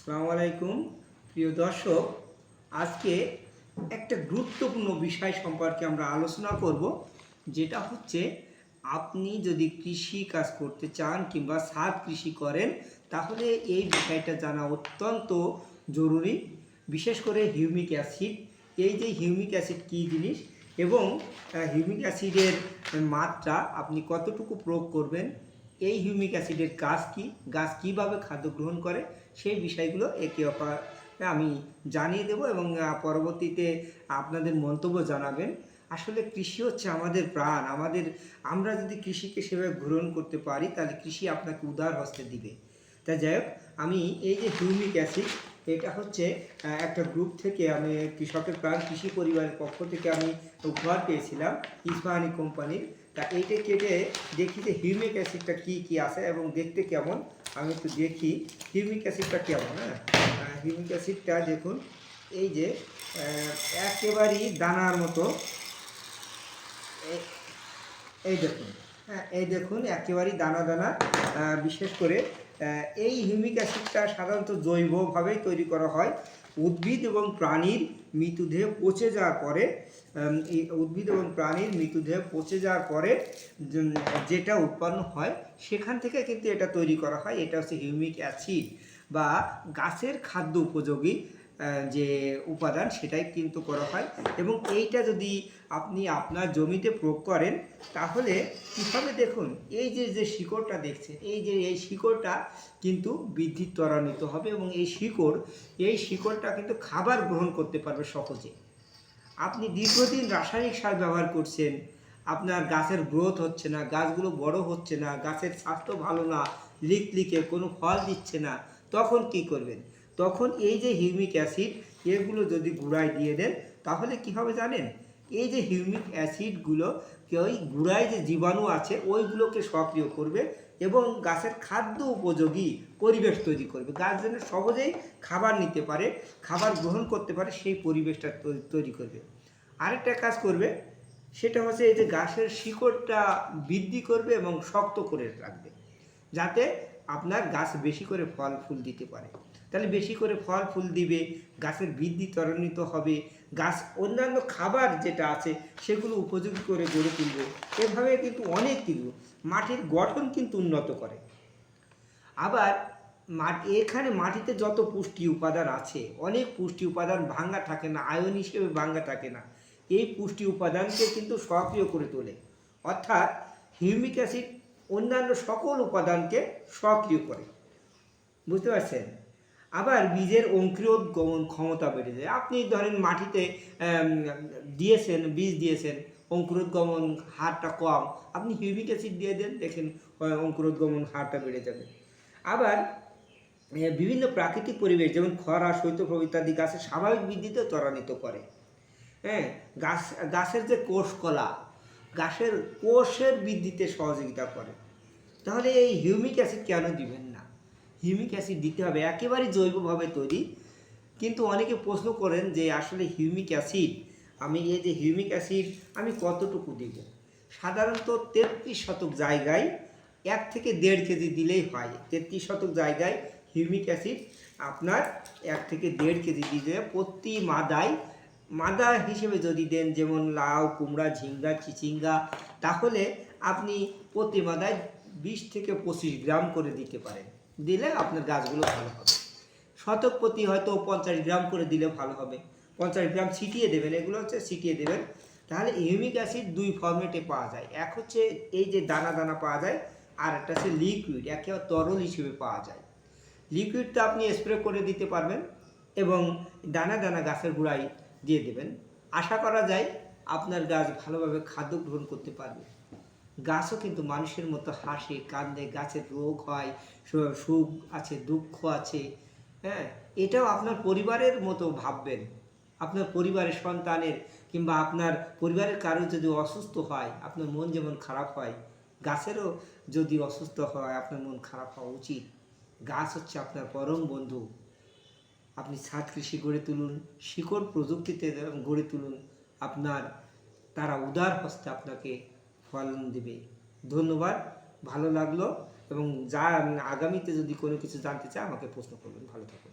আসসালামু আলাইকুম। প্রিয় দর্শক, আজকে একটা গুরুত্বপূর্ণ বিষয় সম্পর্কে আমরা আলোচনা করব, যেটা হচ্ছে আপনি যদি কৃষি কাজ করতে চান কিংবা সাত কৃষি করেন, তাহলে এই বিষয়টা জানা অত্যন্ত জরুরি, বিশেষ করে হিউমিক অ্যাসিড। এই যে হিউমিক অ্যাসিড কী জিনিস এবং হিউমিক অ্যাসিডের মাত্রা আপনি কতটুকু প্রয়োগ করবেন, এই হিউমিক অ্যাসিডের কাজ কি, গাছ কীভাবে খাদ্য গ্রহণ করে সেই বিষয়গুলো একে অপর আমি জানিয়ে দেব এবং পরবর্তীতে আপনাদের মন্তব্য জানাবেন। আসলে কৃষি হচ্ছে আমাদের প্রাণ। আমাদের, আমরা যদি কৃষিকে সেভাবে গ্রহণ করতে পারি, তাহলে কৃষি আপনাকে উদার হস্তে দিবে। তা যাই হোক, আমি এই যে হিউমিক অ্যাসিড, এটা হচ্ছে একটা গ্রুপ থেকে আমি, কৃষকের প্রাণ, কৃষি পরিবারের পক্ষ থেকে আমি উপহার পেয়েছিলাম ইস্পাহানি কোম্পানির। তা এইটা কেটে দেখি যে হিউমিক অ্যাসিডটা কী কী আছে এবং দেখতে কেমন? আমি একটু দেখি, হিউমিক অ্যাসিডটা কেমন হ্যাঁ? হিউমিক অ্যাসিডটা দেখুন, এই যে একেবারেই দানার মতো। এই দেখুন হ্যাঁ এই দেখুন, একেবারেই দানা দানা। বিশেষ করে এই হিউমিক অ্যাসিডটা সাধারণত জৈবভাবেই তৈরি করা হয়। উদ্ভিদ এবং প্রাণীর মৃতদেহ পচে যাওয়ার পরে এই উদ্ভিদ এবং প্রাণীর মৃতদেহ পচে যাওয়ার পরে যেটা উৎপন্ন হয়, সেখান থেকে কিন্তু এটা তৈরি করা হয়। এটা হচ্ছে হিউমিক অ্যাসিড বা গাছের খাদ্য উপযোগী যে উপাদান সেটাই কিন্তু করা হয়। এবং এইটা যদি আপনি আপনার জমিতে প্রয়োগ করেন, তাহলে কীভাবে দেখুন, এই যে যে শিকড়টা দেখছেন, এই যে, এই শিকড়টা কিন্তু বৃদ্ধি ত্বরান্বিত হবে এবং এই শিকড়, এই শিকড়টা কিন্তু খাবার গ্রহণ করতে পারবে সহজে। আপনি দীর্ঘদিন রাসায়নিক সার ব্যবহার করছেন, আপনার গাছের গ্রোথ হচ্ছে না, গাছগুলো বড় হচ্ছে না, গাছের স্বাস্থ্য ভালো না লিক লিকে কোনো ফল দিচ্ছে না, তখন কি করবেন? তখন এই যে হিউমিক অ্যাসিড এগুলো যদি গুঁড়ায় দিয়ে দেন, তাহলে কি হবে জানেন? এই যে হিউমিক অ্যাসিডগুলো, ওই গুঁড়ায় যে জীবাণু আছে, ওইগুলোকে সক্রিয় করবে এবং গাছের খাদ্য উপযোগী পরিবেশ তৈরি করবে। গাছ যেন সহজেই খাবার নিতে পারে, খাবার গ্রহণ করতে পারে, সেই পরিবেশটা তৈরি করবে। আরেকটা কাজ করবে, সেটা হচ্ছে এই যে গাছের শিকড়টা বৃদ্ধি করবে এবং শক্ত করে রাখবে, যাতে আপনার গাছ বেশি করে ফল ফুল দিতে পারে। তাহলে বেশি করে ফল ফুল দিবে, গাছের বৃদ্ধি ত্বরান্বিত হবে, গাছ অন্যান্য খাবার যেটা আছে সেগুলো উপযোগী করে গড়ে তুলবে। এভাবে কিন্তু অনেক কিছু মাটির গঠন কিন্তু উন্নত করে। আবার এখানে মাটিতে যত পুষ্টি উপাদান আছে, অনেক পুষ্টি উপাদান ভাঙ্গা থাকে না, আয়ন হিসেবে ভাঙ্গা থাকে না, এই পুষ্টি উপাদানকে কিন্তু সক্রিয় করে তোলে। অর্থাৎ হিউমিক অ্যাসিড অন্যান্য সকল উপাদানকে সক্রিয় করে। বুঝতে পারছেন? আবার বীজের অঙ্কুরোদ্গমন ক্ষমতা বেড়ে যায়। আপনি ধরেন মাটিতে দিয়েছেন, বীজ দিয়েছেন অঙ্কুরোদ্গমন হারটা কম, আপনি হিউমিক অ্যাসিড দিয়ে দেন, দেখেন অঙ্কুরোদ্গমন হারটা বেড়ে যাবে। আবার বিভিন্ন প্রাকৃতিক পরিবেশ, যেমন খরা শৈত্যপ্রবাহ ইত্যাদি গাছের স্বাভাবিক বৃদ্ধিতে ত্বরান্বিত করে। হ্যাঁ গাছ, গাছের যে কোষ কলা গাছের কোষের বৃদ্ধিতে সহযোগিতা করে। তাহলে এই হিউমিক অ্যাসিড কেন দিবেন হিউমিক অ্যাসিড দিতে হবে, একেবারে জৈবভাবে তৈরি। কিন্তু অনেকে প্রশ্ন করেন যে, আসলে হিউমিক অ্যাসিড, আমি এই যে হিউমিক অ্যাসিড আমি কতটুকু দেব? সাধারণত তেত্রিশ শতক জায়গায় এক থেকে দেড় কেজি দিলেই হয়। তেত্রিশ শতক জায়গায় হিউমিক অ্যাসিড আপনার এক থেকে দেড় কেজি দিলে প্রতি মাদায়। মাদা হিসেবে যদি দেন, যেমন লাউ, কুমড়া, ঝিঙ্গা, চিচিঙ্গা, তাহলে আপনি প্রতি মাদায় বিশ থেকে পঁচিশ গ্রাম করে দিতে পারেন। দিলে আপনার গাছগুলো ভালো হবে। শতক প্রতি হয়তো পঞ্চাশ গ্রাম করে দিলে ভালো হবে। পঞ্চাশ গ্রাম ছিটিয়ে দেবেন, এগুলো হচ্ছে ছিটিয়ে দেবেন। তাহলে হিউমিক অ্যাসিড দুই ফর্মেটে পাওয়া যায়। এক হচ্ছে এই যে দানা দানা পাওয়া যায়, আর একটা হচ্ছে লিকুইড একেবারে তরল হিসেবে পাওয়া যায়। লিকুইডটা আপনি স্প্রে করে দিতে পারবেন এবং দানা দানা গাছের গোড়ায় দিয়ে দেবেন। আশা করা যায় আপনার গাছ ভালোভাবে খাদ্য গ্রহণ করতে পারবে। গাছও কিন্তু মানুষের মতো হাসে কান্দে গাছের রোগ হয় সুখ আছে, দুঃখ আছে হ্যাঁ? এটাও আপনার পরিবারের মতো ভাববেন। আপনার পরিবারের সন্তানের কিংবা আপনার পরিবারের কারও যদি অসুস্থ হয়, আপনার মন যেমন খারাপ হয়, গাছেরও যদি অসুস্থ হয়, আপনার মন খারাপ হওয়া উচিত। গাছ হচ্ছে আপনার পরম বন্ধু। আপনি ছাদ কৃষি গড়ে তুলুন, শিকড় প্রযুক্তিতে গড়ে তুলুন, আপনার, তারা উদার হস্তে আপনাকে ফলন দেবে। ধন্যবাদ, ভালো লাগল এবং যা আগামীতে যদি কোনো কিছু জানতে চায় আমাকে প্রশ্ন করবেন। ভালো থাকুন।